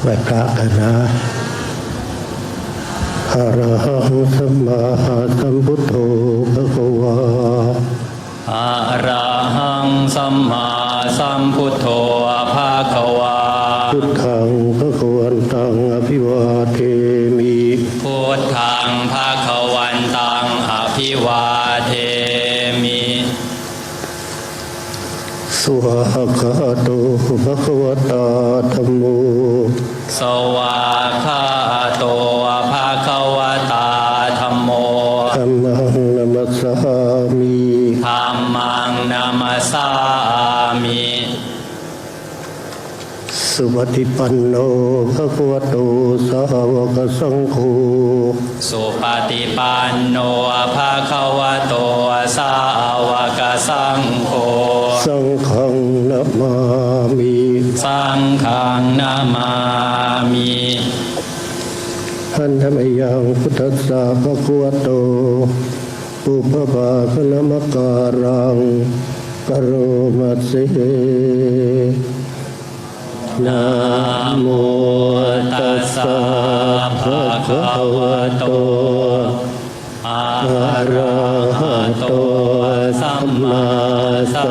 ไหว้พระกันนะอะระหังสัมมาสัมพุทโธพระควาอะระหังสัมมาสัมพุทโธภาควาพุทธังพระควันตังอภิวาเทมิพุทธังภาควันตังอภิวาเทมิ ส วากขาโตภะคะวตาธัมโมสวาคาโตภาควตาธรรมโมธัมมังนัมัสสามิธรรมังนามาสามิสุปฏิปันโนภะคะวะโตสาวกสังโฆสุปฏิปันโนภาควโตสาวกสังโฆสังฆังนะ มามิสังฆังนามามิหันธรรมยังพุทธัสสะภะคะวะโตปุพพะคณมการังกโรมัสเสนะโมตัสสะภะคะวะโตอะระหะโตสัมมาสั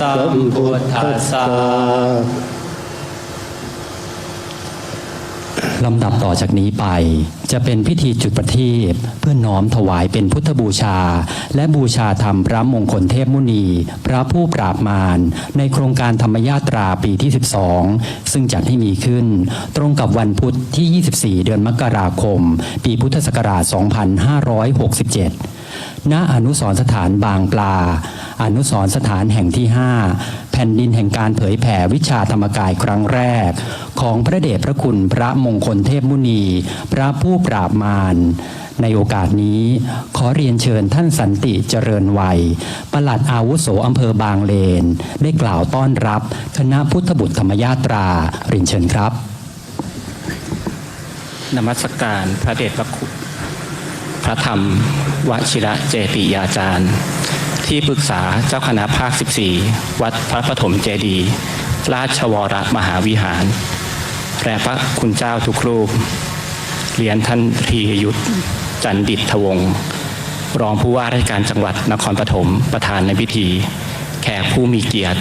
สัมพุทธัสสะลำดับต่อจากนี้ไป จะเป็นพิธีจุดประทีปเพื่อน้อมถวายเป็นพุทธบูชา และบูชาธรรมพระมงคลเทพมุนี พระผู้ปราบมารในโครงการธรรมยาตราปีที่ 12 ซึ่งจัดให้มีขึ้น ตรงกับวันพุธที่ 24 เดือนมกราคม ปีพุทธศักราช 2567 ณอนุสรณ์สถานบางปลา อนุสรณ์สถานแห่งที่ 5 แผ่นดินแห่งการเผยแผ่วิชาธรรมกายครั้งแรก ของพระเดชพระคุณพระมงคลเทพมุนี พระผู้ปราบมารในโอกาสนี้ ขอเรียนเชิญท่านสันติเจริญวัย ประหลัดอาวุโสอำเภอบางเลน ได้กล่าวต้อนรับคณะพุทธบุตรธรรมยาตราเรียนเชิญครับนมัสการพระเดชพระคุณ พระธรรมวชิระเจติยาจารย์ ที่ปรึกษาเจ้าคณะภาค 14 วัดพระปฐมเจดีราชวรมหาวิหารและพระคุณเจ้าทุกรูปเรียนท่านทียุทธจันดิตทวงรองผู้ว่าราชการจังหวัดนครปฐมประธานในพิธี แขกผู้มีเกียรติ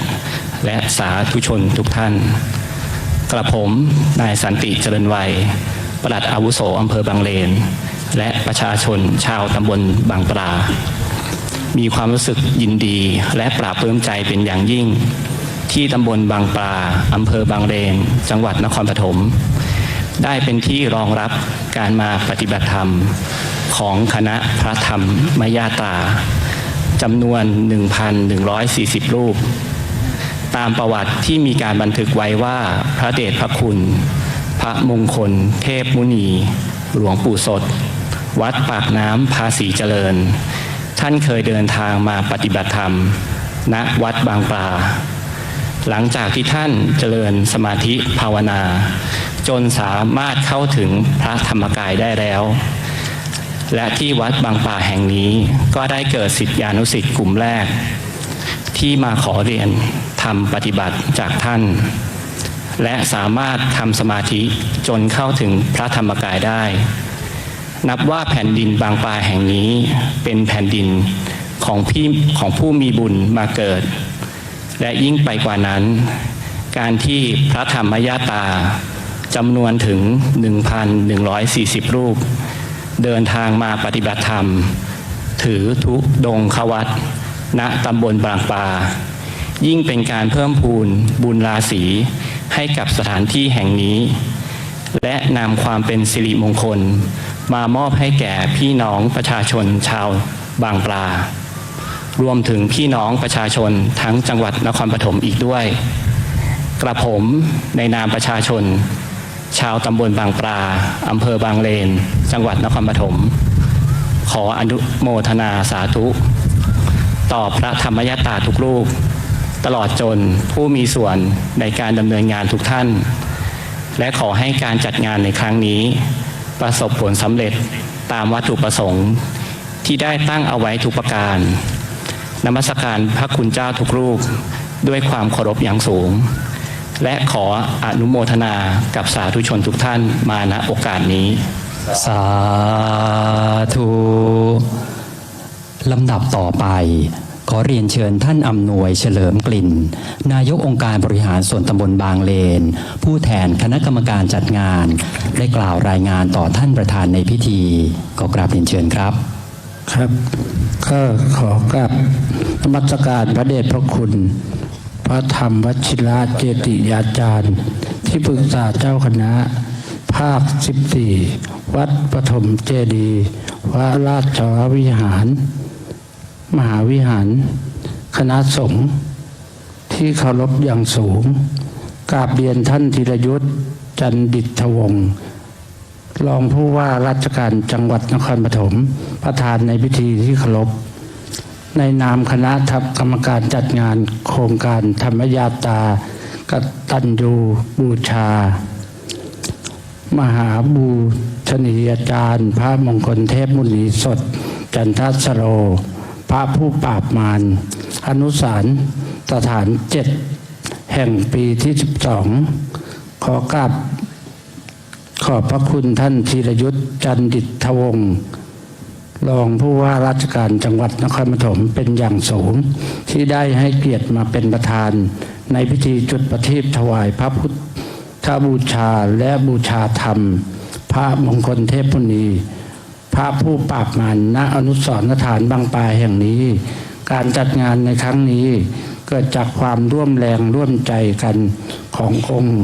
และสาธุชนทุกท่าน กระผมนายสันติเจริญวัยปลัดอาวุโสอำเภอบางเลน และประชาชนชาวตำบลบางปลา มีความรู้สึกยินดีและปราบปลื้มใจเป็นอย่างยิ่ง ที่ตำบลบางปลาอำเภอบางเลน จังหวัดนครปฐมได้เป็นที่รองรับการมาปฏิบัติธรรมของคณะพระธรรมมยาตาจำนวน 1,140 รูป ตามประวัติที่มีการบันทึกไว้ว่าพระเดชพระคุณ พระมงคล เทพมุนี หลวงปู่สด วัดปากน้ำภาษีเจริญ ท่านเคยเดินทางมาปฏิบัติธรรม ณวัดบางปลา หลังจากที่ท่านเจริญสมาธิภาวนา จนสามารถเข้าถึงพระธรรมกายได้แล้ว และที่วัดบางป่าแห่งนี้ก็ได้เกิดสิทธิานุสิทธิ์กลุ่มแรก ที่มาขอเรียนทำปฏิบัติจากท่านและสามารถทำสมาธิจนเข้าถึงพระธรรมกายได้ นับว่าแผ่นดินบางปลาแห่งนี้เป็นแผ่นดินของพี่ของผู้มีบุญมาเกิด และยิ่งไปกว่านั้น การที่พระธรรมยาตาจำนวนถึง 1,140 รูป เดินทางมาปฏิบัติธรรม ถือทุดงควัตณตำบลบางปลายิ่งเป็นการเพิ่มพูนบุญราศีให้กับสถานที่แห่งนี้ และนำความเป็นสิริมงคล มามอบให้แก่พี่น้องประชาชนชาวบางปลา รวมถึงพี่น้องประชาชนทั้งจังหวัดนครปฐมอีกด้วย กระผมในนามประชาชน ชาวตำบลบางปลาอำเภอบางเลน จังหวัดนครปฐมขออนุโมทนาสาธุ ต่อพระธรรมยตาทุกรูป ตลอดจนผู้มีส่วนในการดำเนินงานทุกท่าน และขอให้การจัดงานในครั้งนี้ ประสบผลสำเร็จตามวัตถุประสงค์ที่ได้ตั้งเอาไว้ทุกประการ นมัสการพระคุณเจ้าทุกรูปด้วยความเคารพอย่างสูง และขออนุโมทนากับสาธุชนทุกท่านมาณโอกาสนี้ สาธุลำดับต่อไป ขอเรียนเชิญท่านอำนวยเฉลิมกลิ่น นายกองค์การบริหารส่วนตำบลบางเลน ผู้แทนคณะกรรมการจัดงาน ได้กล่าวรายงานต่อท่านประธานในพิธีก็กราบเรียนเชิญครับครับ ก็ขอกราบนมัสการพระเดชพระคุณ พระธรรมวชิระเจติยาจารย์ ที่ปรึกษาเจ้าคณะ ภาค 14 วัดปฐมเจดีย์วราชวิหาร มหาวิหาร คณะสงฆ์ที่เคารพอย่างสูงกราบเรียนท่านธีรยุทธจันดิษฐวงศ์รองผู้ว่าราชการจังหวัดนครปฐมประธานในพิธีที่เคารพในนามคณะทัพกรรมการจัดงานโครงการธรรมยาตากตัญญูบูชา มหาบูชนียาจารย์ พระมงคลเทพมุนีสด จันทสโร พระผู้ปราบมารอนุสารสถานเจ็ดแห่งปีที่ 12 ขอกราบขอบพระคุณท่านธีรยุทธจันดิษฐวงศ์รองผู้ว่าราชการจังหวัดนครปฐมเป็นอย่างสูง ที่ได้ให้เกียรติมาเป็นประธาน ในพิธีจุดประทีปถวายพระพุทธบูชาและบูชาธรรม พระมงคลเทพมุนี พระผู้ปราบมารณอนุสรณ์สถานบางปลายแห่งนี้ การจัดงานในครั้งนี้เกิดจากความร่วมแรงร่วมใจกันขององค์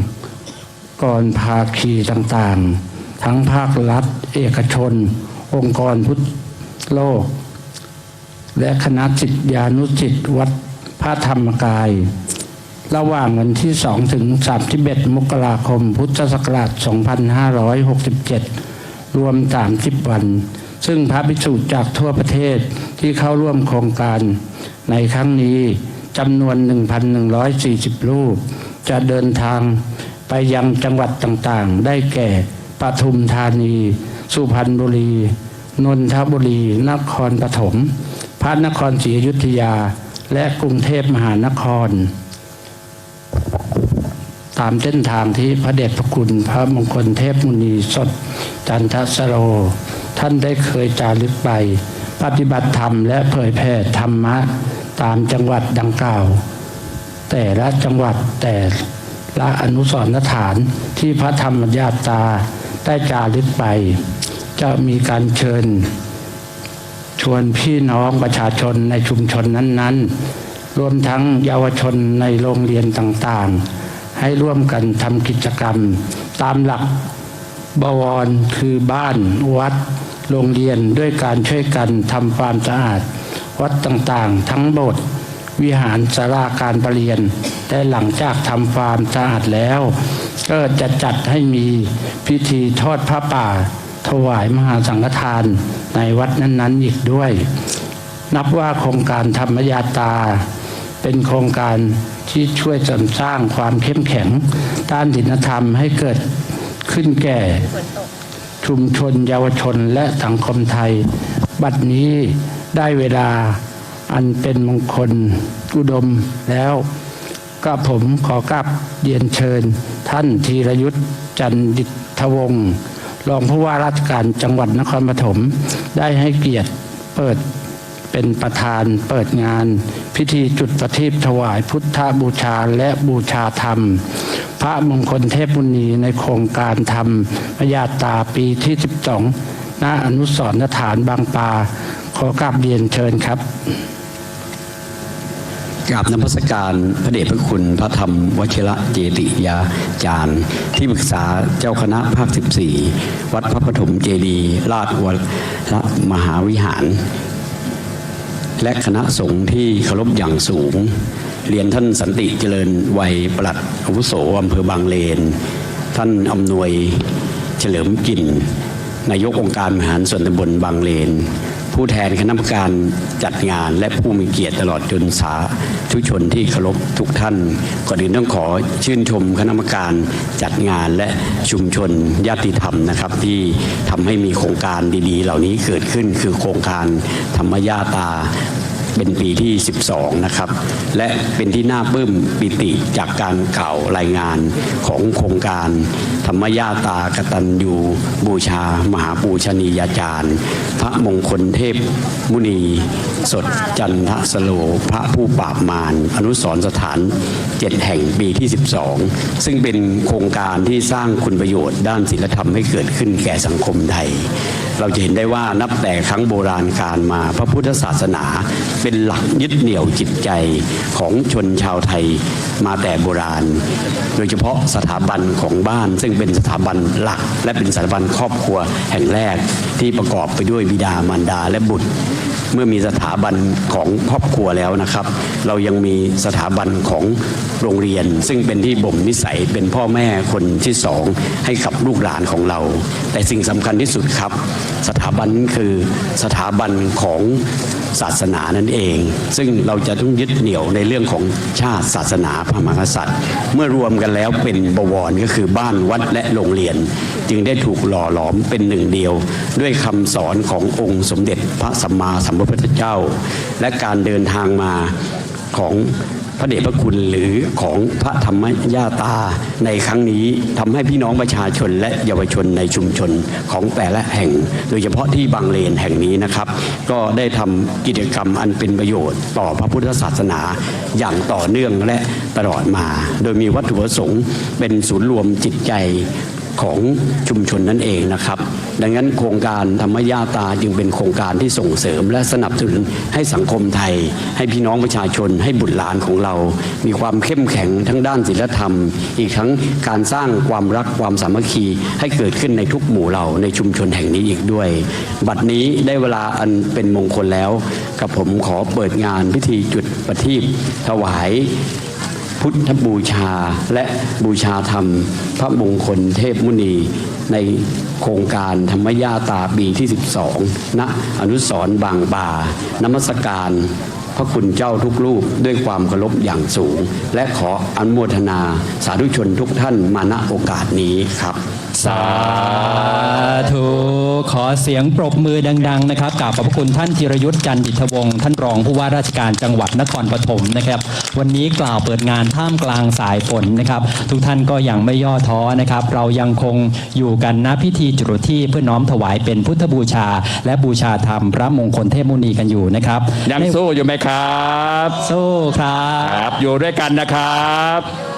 กรภาคีต่างๆ ทั้งภาครัฐ เอกชน องค์กรพุทธโลก และคณะจิตยานุจิตวัดพระธรรมกาย ระหว่างวันที่ 2 ถึง 31 มกราคม พุทธศักราช 2567 รวม 30 วัน ซึ่งพระภิกษุจากทั่วประเทศที่เข้าร่วมโครงการ ในครั้งนี้จำนวน 1,140 รูป จะเดินทางไปยังจังหวัดต่างๆ ได้แก่ปทุมธานี สุพรรณบุรี นนทบุรี นครปฐมพระนครศรีอยุธยา และกรุงเทพมหานคร ตามเส้นทางที่พระเดชพระคุณพระมงคลเทพมุนีสด จันทสโร ท่านได้เคยจารึกไป ปฏิบัติธรรมและเผยแผ่ธรรมะ ตามจังหวัดดังกล่าว แต่ละจังหวัดแต่ละอนุสรณ์สถานที่พระธรรมญาตาได้จารึกไป จะมีการเชิญ ชวนพี่น้องประชาชนในชุมชนนั้น ๆ รวมทั้งเยาวชนในโรงเรียนต่างๆ ให้ร่วมกันทำกิจกรรม ตามหลัก บวรคือบ้านวัด โรงเรียนด้วยการช่วยกันทำความสะอาด วัดต่างๆ ทั้งโบสถ์วิหารสาราการประเรียนแต่หลังจากทำความสะอาดแล้ว ก็จะจัดให้มีพิธีทอดพระป่า ถวายมหาสังฆทานในวัดนั้นๆอีกด้วย นับว่าโครงการธรรมยาตา เป็นโครงการที่ช่วยเสริมสร้างความเข้มแข็งด้านศีลธรรมให้เกิด ขึ้นแก่ ชุมชนเยาวชนและสังคมไทย บัดนี้ได้เวลาอันเป็นมงคลอุดมแล้วก็ผมขอกลับเรียนเชิญ ท่านธีรยุทธ์จันดิษฐวงศ์รองผู้ว่าราชการจังหวัดนครปฐมได้ให้เกียรติเปิดเป็นประธานเปิดงาน พิธีจุดประทีปถวายพุทธบูชาและบูชาธรรม ระมงคลเทพมุนีในโครงการธรรมพยาตาปีที่ 12หน้าอนุสรณ์สถานบางปา ขอกราบเรียนเชิญครับกราบนมัสการพระเดชพระคุณพระธรรมวชิระเจติยาจารย์ ที่ปรึกษาเจ้าคณะภาค 14 วัดพระปฐมเจดีราชวรมหาวิหาร และคณะสงฆ์ที่เคารพอย่างสูง เรียนท่านสันติเจริญวัยประหลัดอาวุโสอำเภอบางเลน ท่านอำนวยเฉลิมกิ่นนายกองค์การบริหารส่วนตำบลบางเลน ผู้แทนคณะกรรมการจัดงานและผู้มีเกียรติตลอดจนสาธุชนที่เคารพทุกท่านก่อนอื่นต้องขอชื่นชมคณะกรรมการจัดงานและชุมชนญาติธรรมนะครับ ที่ทำให้มีโครงการดีๆ เหล่านี้เกิดขึ้นคือโครงการธรรมญาตา เป็นปีที่ 12 นะครับ และเป็นที่น่าปลื้มปิติจากการกล่าวรายงานของโครงการ ธรรมญาตากตัญญูบูชา มหาปูชนียาจารย์ พระมงคลเทพมุนี สดจันทสโล พระผู้ปราบมารอนุสรณ์สถานเจ็ดแห่งปีที่ 12 ซึ่งเป็นโครงการที่สร้างคุณประโยชน์ด้านศีลธรรมให้เกิดขึ้นแก่สังคมไทยเราจะเห็นได้ว่านับแต่ครั้งโบราณการมาพระพุทธศาสนาเป็นหลักยึดเหนี่ยวจิตใจของชนชาวไทยมาแต่โบราณ โดยเฉพาะสถาบันของบ้าน ซึ่งเป็นสถาบันหลัก และเป็นสถาบันครอบครัวแห่งแรกที่ประกอบไปด้วยบิดามารดาและบุตรเมื่อมีสถาบันของครอบครัวแล้วนะครับ เรายังมีสถาบันของโรงเรียน ซึ่งเป็นที่บ่มนิสัยเป็นพ่อแม่คนที่สองให้กับลูกหลานของเรา แต่สิ่งสำคัญที่สุดครับ สถาบันนั้นคือสถาบันของ ศาสนานั่นเอง ซึ่งเราจะต้องยึดเหนี่ยวในเรื่องของชาติศาสนาพระมหากษัตริย์ เมื่อรวมกันแล้วเป็นบวรก็คือบ้านวัดและโรงเรียน จึงได้ถูกหล่อหลอมเป็นหนึ่งเดียว ด้วยคำสอนขององค์สมเด็จพระสัมมาสัมพุทธเจ้า และการเดินทางมาของ พระเดชพระคุณหรือของพระธรรมญาตาในครั้งนี้ทำให้พี่น้องประชาชนและเยาวชนในชุมชนของแต่ละแห่ง โดยเฉพาะที่บางเลนแห่งนี้นะครับ ก็ได้ทำกิจกรรมอันเป็นประโยชน์ต่อพระพุทธศาสนาอย่างต่อเนื่องและตลอดมา โดยมีวัตถุประสงค์เป็นศูนย์รวมจิตใจ ของชุมชนนั่นเองนะครับ ดังนั้นโครงการธรรมญาตาจึงเป็นโครงการที่ส่งเสริม และสนับสนุนให้สังคมไทย ให้พี่น้องประชาชนให้บุตรหลานของเรา มีความเข้มแข็งทั้งด้านศีลธรรม อีกทั้งการสร้างความรักความสามัคคีให้เกิดขึ้นในทุกหมู่เหล่าในชุมชนแห่งนี้อีกด้วย บัดนี้ได้เวลาอันเป็นมงคลแล้ว กับผมขอเปิดงานพิธีจุดประทีปถวาย พุทธบูชาและบูชาธรรม พระมงคลเทพมุนีในโครงการธรรมยาตาปีที่ 12 ณ อนุสรบางบานมัสการพระคุณเจ้าทุกรูปด้วยความเคารพอย่างสูง และขออนุโมทนาสาธุชนทุกท่านมาณโอกาสนี้ครับ สาธุ ขอเสียงปรบมือดัง ๆ นะครับกราบขอบพระคุณท่านธีรยุทธ์จันทร์ดิษฐวงศ์ท่านรองผู้ว่าราชการจังหวัดนครปฐมนะครับ วันนี้กล่าวเปิดงานท่ามกลางสายฝนนะครับ ทุกท่านก็ยังไม่ย่อท้อนะครับ เรายังคงอยู่กันณพิธีจุดที่เพื่อน้อมถวายเป็นพุทธบูชา และบูชาธรรมพระมงคลเทพมุนีกันอยู่นะครับยังสู้อยู่ไหมครับ สู้ครับ ครับอยู่ด้วยกันนะครับ